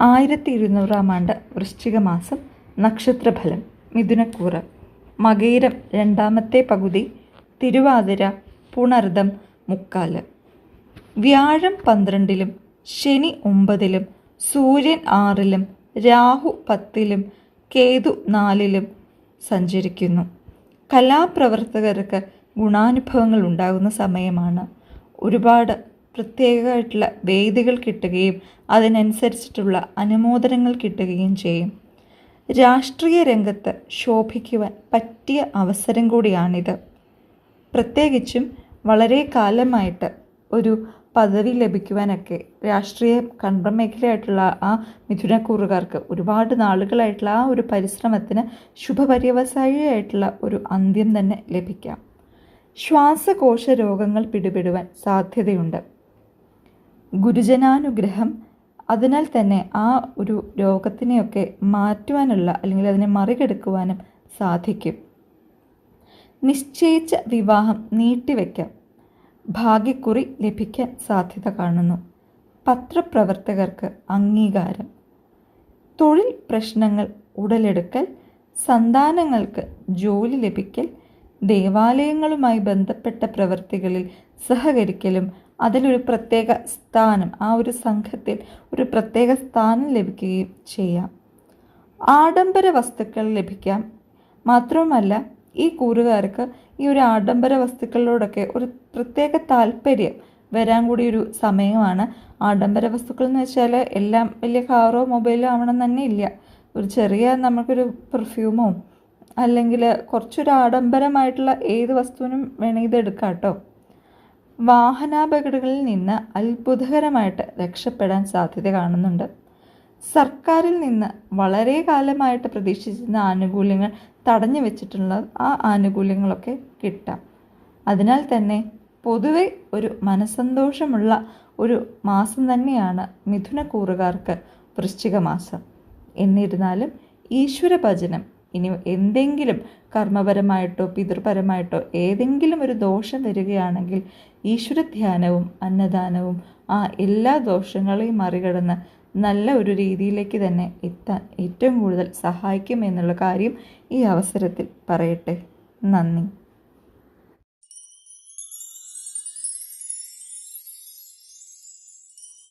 ആയിരത്തി ഇരുന്നൂറാം ആണ്ട് വൃശ്ചിക മാസം നക്ഷത്രഫലം മിഥുനക്കൂറ്. മകയിരം രണ്ടാമത്തെ പകുതി തിരുവാതിര പുണർദം മുക്കാൽ വ്യാഴം പന്ത്രണ്ടിലും ശനി ഒമ്പതിലും സൂര്യൻ ആറിലും രാഹു പത്തിലും കേതു നാലിലും സഞ്ചരിക്കുന്നു. കലാപ്രവർത്തകർക്ക് ഗുണാനുഭവങ്ങൾ ഉണ്ടാകുന്ന സമയമാണ്. ഒരുപാട് പ്രത്യേകമായിട്ടുള്ള വേദികൾ കിട്ടുകയും അതിനനുസരിച്ചിട്ടുള്ള അനുമോദനങ്ങൾ കിട്ടുകയും ചെയ്യും. രാഷ്ട്രീയ രംഗത്ത് ശോഭിക്കുവാൻ പറ്റിയ അവസരം കൂടിയാണിത്. പ്രത്യേകിച്ചും വളരെ കാലമായിട്ട് ഒരു പദവി ലഭിക്കുവാനൊക്കെ രാഷ്ട്രീയ കണ്ടമേഖലയായിട്ടുള്ള ആ മിഥുനക്കൂറുകാർക്ക് ഒരുപാട് നാളുകളായിട്ടുള്ള ആ ഒരു പരിശ്രമത്തിന് ശുഭപര്യവസായിയായിട്ടുള്ള ഒരു അന്ത്യം തന്നെ ലഭിക്കാം. ശ്വാസകോശ രോഗങ്ങൾ പിടിപെടുവാൻ സാധ്യതയുണ്ട്. ഗുരുജനാനുഗ്രഹം അതിനാൽ തന്നെ ആ ഒരു രോഗത്തിനെയൊക്കെ മാറ്റുവാനുള്ള അല്ലെങ്കിൽ അതിനെ മറികടക്കുവാനും സാധിക്കും. നിശ്ചയിച്ച വിവാഹം നീട്ടിവെക്കാം. ഭാഗ്യക്കുറി ലഭിക്കാൻ സാധ്യത കാണുന്നു. പത്രപ്രവർത്തകർക്ക് അംഗീകാരം. തൊഴിൽ പ്രശ്നങ്ങൾ ഉടലെടുക്കൽ. സന്താനങ്ങൾക്ക് ജോലി ലഭിക്കൽ. ദേവാലയങ്ങളുമായി ബന്ധപ്പെട്ട പ്രവൃത്തികളിൽ സഹകരിക്കലും അതിലൊരു പ്രത്യേക സ്ഥാനം ആ ഒരു സംഘത്തിൽ ഒരു പ്രത്യേക സ്ഥാനം ലഭിക്കുകയും ചെയ്യാം. ആഡംബര വസ്തുക്കൾ ലഭിക്കാം. മാത്രവുമല്ല ഈ കൂറുകാർക്ക് ഈ ഒരു ആഡംബര വസ്തുക്കളോടൊക്കെ ഒരു പ്രത്യേക താല്പര്യം വരാൻ കൂടി ഒരു സമയമാണ്. ആഡംബര വസ്തുക്കൾ എന്ന് വെച്ചാൽ എല്ലാം വലിയ കാറോ മൊബൈലോ ആവണം തന്നെ ഇല്ല. ഒരു ചെറിയ നമുക്കൊരു പെർഫ്യൂമോ അല്ലെങ്കിൽ കുറച്ചൊരു ആഡംബരമായിട്ടുള്ള ഏത് വസ്തുവിനും വേണമെങ്കിൽ ഇത് എടുക്കാം കേട്ടോ. വാഹനാപകടങ്ങളിൽ നിന്ന് അത്ഭുതകരമായിട്ട് രക്ഷപ്പെടാൻ സാധ്യത കാണുന്നുണ്ട്. സർക്കാരിൽ നിന്ന് വളരെ കാലമായിട്ട് പ്രതീക്ഷിച്ചിരുന്ന ആനുകൂല്യങ്ങൾ തടഞ്ഞു വെച്ചിട്ടുള്ള ആ ആനുകൂല്യങ്ങളൊക്കെ കിട്ടാം. അതിനാൽ തന്നെ പൊതുവെ ഒരു മനസ്സന്തോഷമുള്ള ഒരു മാസം തന്നെയാണ് മിഥുനക്കൂറുകാർക്ക് വൃശ്ചിക മാസം. എന്നിരുന്നാലും ഈശ്വര ഭജനം ഇനി എന്തെങ്കിലും കർമ്മപരമായിട്ടോ പിതൃപരമായിട്ടോ ഏതെങ്കിലും ഒരു ദോഷം വരികയാണെങ്കിൽ ഈശ്വരധ്യാനവും അന്നദാനവും ആ എല്ലാ ദോഷങ്ങളെയും മറികടന്ന് നല്ല ഒരു രീതിയിലേക്ക് തന്നെ എത്താൻ ഏറ്റവും കൂടുതൽ സഹായിക്കും എന്നുള്ള കാര്യം ഈ അവസരത്തിൽ പറയട്ടെ. നന്ദി.